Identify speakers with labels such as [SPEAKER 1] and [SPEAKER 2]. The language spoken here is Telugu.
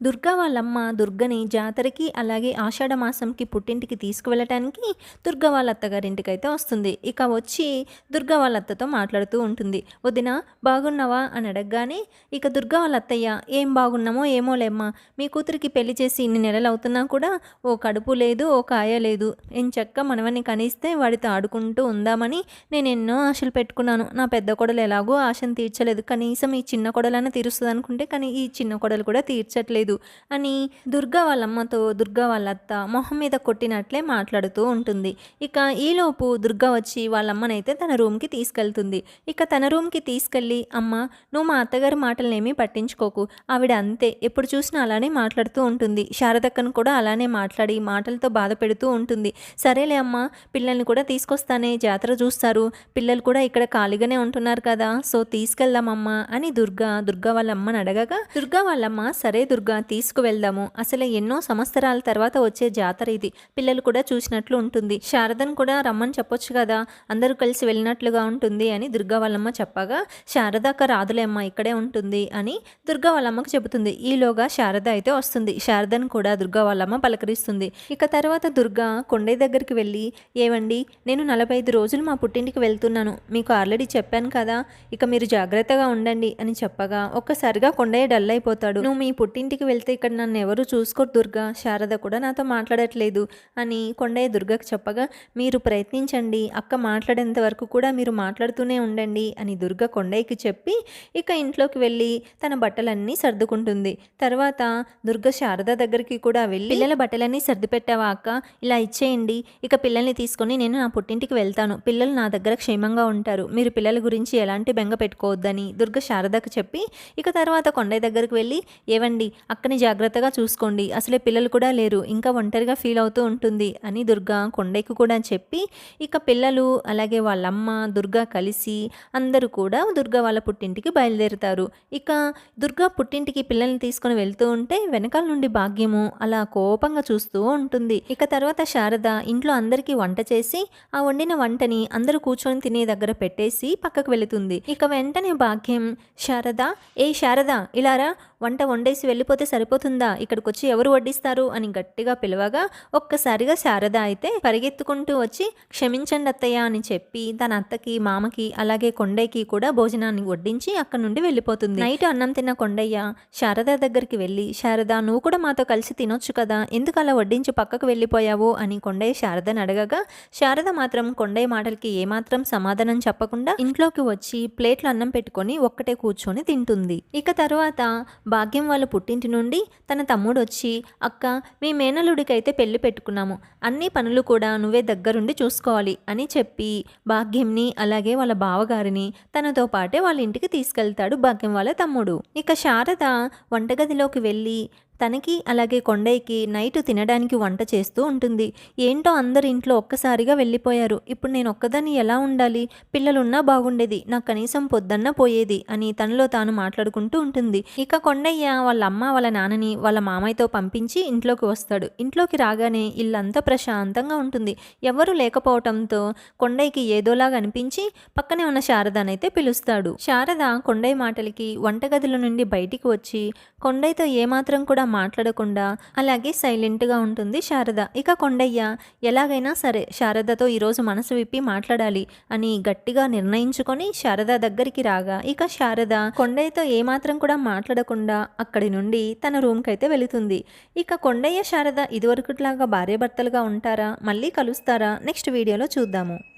[SPEAKER 1] దుర్గా వాళ్ళమ్మ దుర్గని జాతరకి అలాగే ఆషాఢ మాసంకి పుట్టింటికి తీసుకువెళ్ళటానికి దుర్గా వాళ్ళ అత్తగారింటికి అయితే వస్తుంది. ఇక వచ్చి దుర్గా వాళ్ళ అత్తతో మాట్లాడుతూ ఉంటుంది. వదిన బాగున్నావా? అని అడగగానే ఇక దుర్గా వాళ్ళ అత్తయ్య ఏం బాగున్నామో ఏమో లేమ్మా. మీ కూతురికి పెళ్ళి చేసి ఇన్ని నెలలు అవుతున్నా కూడా ఓ కడుపు లేదు ఓ కాయ లేదు. ఏం చక్క మనవని కనిస్తే వాడితో ఆడుకుంటూ ఉందామని నేను ఎన్నో ఆశలు పెట్టుకున్నాను. నా పెద్ద కొడలు ఎలాగో ఆశను తీర్చలేదు. కనీసం ఈ చిన్న కొడలైనా తీరుస్తుంది అనుకుంటే కానీ ఈ చిన్న కొడలు కూడా తీర్చట్లేదు. అని దుర్గా వాళ్ళ అమ్మతో దుర్గా వాళ్ళ అత్త మొహం మీద కొట్టినట్లే మాట్లాడుతూ ఉంటుంది. ఇక ఈలోపు దుర్గా వచ్చి వాళ్ళ అమ్మనైతే తన రూమ్కి తీసుకెళ్తుంది. ఇక తన రూమ్కి తీసుకెళ్ళి అమ్మ నువ్వు మా అత్తగారి మాటలనేమీ పట్టించుకోకు. ఆవిడ అంతే. ఎప్పుడు చూసినా అలానే మాట్లాడుతూ ఉంటుంది. శారదక్కను కూడా అలానే మాట్లాడి మాటలతో బాధ పెడుతూ ఉంటుంది. సరేలే అమ్మ పిల్లల్ని కూడా తీసుకొస్తానే జాతర చూస్తారు. పిల్లలు కూడా ఇక్కడ ఖాళీగానే ఉంటున్నారు కదా. సో తీసుకెళ్దామమ్మా అని దుర్గా దుర్గా వాళ్ళ అమ్మని అడగగా దుర్గా వాళ్ళమ్మ సరే దుర్గా తీసుకువెళ్దాము. అసలు ఎన్నో సంవత్సరాల తర్వాత వచ్చే జాతర ఇది. పిల్లలు కూడా చూసినట్లు ఉంటుంది. శారదను కూడా రమ్మని చెప్పొచ్చు కదా. అందరూ కలిసి వెళ్ళినట్లుగా ఉంటుంది అని దుర్గా వాళ్ళమ్మ చెప్పగా శారదాక రాదులేమ్మ ఇక్కడే ఉంటుంది అని దుర్గా వాళ్ళమ్మకు చెబుతుంది. ఈలోగా శారద అయితే వస్తుంది. శారదను కూడా దుర్గా వాళ్ళమ్మ పలకరిస్తుంది. ఇక తర్వాత దుర్గా కొండయ్య దగ్గరికి వెళ్ళి ఏవండి నేను నలభై ఐదు రోజులు మా పుట్టింటికి వెళ్తున్నాను. మీకు ఆల్రెడీ చెప్పాను కదా. ఇక మీరు జాగ్రత్తగా ఉండండి అని చెప్పగా ఒక్కసారిగా కొండయ్య డల్ అయిపోతాడు. నువ్వు మీ పుట్టింటికి వెళ్తే ఇక్కడ నన్ను ఎవరు చూసుకోరు దుర్గా శారద కూడా నాతో మాట్లాడట్లేదు అని కొండయ్య దుర్గకు చెప్పగా మీరు ప్రయత్నించండి అక్క మాట్లాడేంత వరకు కూడా మీరు మాట్లాడుతూనే ఉండండి అని దుర్గ కొండయ్యకి చెప్పి ఇక ఇంట్లోకి వెళ్ళి తన బట్టలన్నీ సర్దుకుంటుంది. తర్వాత దుర్గ శారద దగ్గరికి కూడా వెళ్ళి పిల్లల బట్టలన్నీ సర్ది పెట్టావా అక్క? ఇలా ఇచ్చేయండి. ఇక పిల్లల్ని తీసుకొని నేను నా పుట్టింటికి వెళ్తాను. పిల్లలు నా దగ్గర క్షేమంగా ఉంటారు. మీరు పిల్లల గురించి ఎలాంటి బెంగ పెట్టుకోవద్దని దుర్గ శారదకు చెప్పి ఇక తర్వాత కొండయ్య దగ్గరికి వెళ్ళి ఏవండి అక్కని జాగ్రత్తగా చూసుకోండి. అసలే పిల్లలు కూడా లేరు. ఇంకా ఒంటరిగా ఫీల్ అవుతూ ఉంటుంది అని దుర్గా కొండయ్యకు కూడా చెప్పి ఇక పిల్లలు అలాగే వాళ్ళమ్మ దుర్గా కలిసి అందరూ కూడా దుర్గా వాళ్ళ పుట్టింటికి బయలుదేరుతారు. ఇక దుర్గా పుట్టింటికి పిల్లల్ని తీసుకొని వెళ్తూ ఉంటే వెనకాల నుండి భాగ్యము అలా కోపంగా చూస్తూ ఉంటుంది. ఇక తర్వాత శారద ఇంట్లో అందరికీ వంట చేసి ఆ వండిన వంటని అందరూ కూర్చొని తినే దగ్గర పెట్టేసి పక్కకు వెళుతుంది. ఇక వెంటనే భాగ్యం శారద ఏ శారద ఇలారా వంట వండేసి వెళ్ళిపోతే సరిపోతుందా? ఇక్కడికి వచ్చి ఎవరు వడ్డిస్తారు? అని గట్టిగా పిలవగా ఒక్కసారిగా శారద అయితే పరిగెత్తుకుంటూ వచ్చి క్షమించండి అత్తయ్య అని చెప్పి తన అత్తకి మామకి అలాగే కొండయ్యకి కూడా భోజనాన్ని వడ్డించి అక్కడ నుండి వెళ్ళిపోతుంది. నైట్ అన్నం తిన్న కొండయ్య శారద దగ్గరికి వెళ్ళి శారద నువ్వు కూడా మాతో కలిసి తినొచ్చు కదా? ఎందుకు అలా వడ్డించి పక్కకు వెళ్ళిపోయావు? అని కొండయ్య శారదని అడగగా శారద మాత్రం కొండయ్య మాటలకి ఏమాత్రం సమాధానం చెప్పకుండా ఇంట్లోకి వచ్చి ప్లేట్లు అన్నం పెట్టుకొని ఒక్కటే కూర్చొని తింటుంది. ఇక తర్వాత భాగ్యం వాళ్ళ పుట్టింటి నుండి తన తమ్ముడు వచ్చి అక్క మీ మేనలుడికైతే పెళ్ళి పెట్టుకున్నాము. అన్ని పనులు కూడా నువ్వే దగ్గరుండి చూసుకోవాలి అని చెప్పి భాగ్యంని అలాగే వాళ్ళ బావగారిని తనతో పాటే వాళ్ళ ఇంటికి తీసుకెళ్తాడు భాగ్యం వాళ్ళ తమ్ముడు. ఇక శారద వంటగదిలోకి వెళ్ళి తనకి అలాగే కొండయ్యకి నైట్ తినడానికి వంట చేస్తూ ఉంటుంది. ఏంటో అందరు ఇంట్లో ఒక్కసారిగా వెళ్ళిపోయారు. ఇప్పుడు నేను ఒక్కదాన్ని ఎలా ఉండాలి? పిల్లలున్నా బాగుండేది. నాకు కనీసం పొద్దన్న పోయేది అని తనలో తాను మాట్లాడుకుంటూ ఉంటుంది. ఇక కొండయ్య వాళ్ళ అమ్మ వాళ్ళ నాన్నని వాళ్ళ మామయ్యతో పంపించి ఇంట్లోకి వస్తాడు. ఇంట్లోకి రాగానే ఇల్లంతా ప్రశాంతంగా ఉంటుంది. ఎవరు లేకపోవటంతో కొండయ్యకి ఏదోలాగా అనిపించి పక్కనే ఉన్న శారదనైతే పిలుస్తాడు. శారద కొండయ్య మాటలకి వంటగదిలో నుండి బయటికి వచ్చి కొండయ్యతో ఏమాత్రం కూడా మాట్లాడకుండా అలాగే సైలెంట్గా ఉంటుంది శారద. ఇక కొండయ్య ఎలాగైనా సరే శారదతో ఈరోజు మనసు విప్పి మాట్లాడాలి అని గట్టిగా నిర్ణయించుకొని శారద దగ్గరికి రాగా ఇక శారద కొండయ్యతో ఏమాత్రం కూడా మాట్లాడకుండా అక్కడి నుండి తన రూమ్కి అయితే వెళుతుంది. ఇక కొండయ్య శారద ఇదివరకుట్లాగా భార్యాభర్తలుగా ఉంటారా? మళ్ళీ కలుస్తారా? నెక్స్ట్ వీడియోలో చూద్దాము.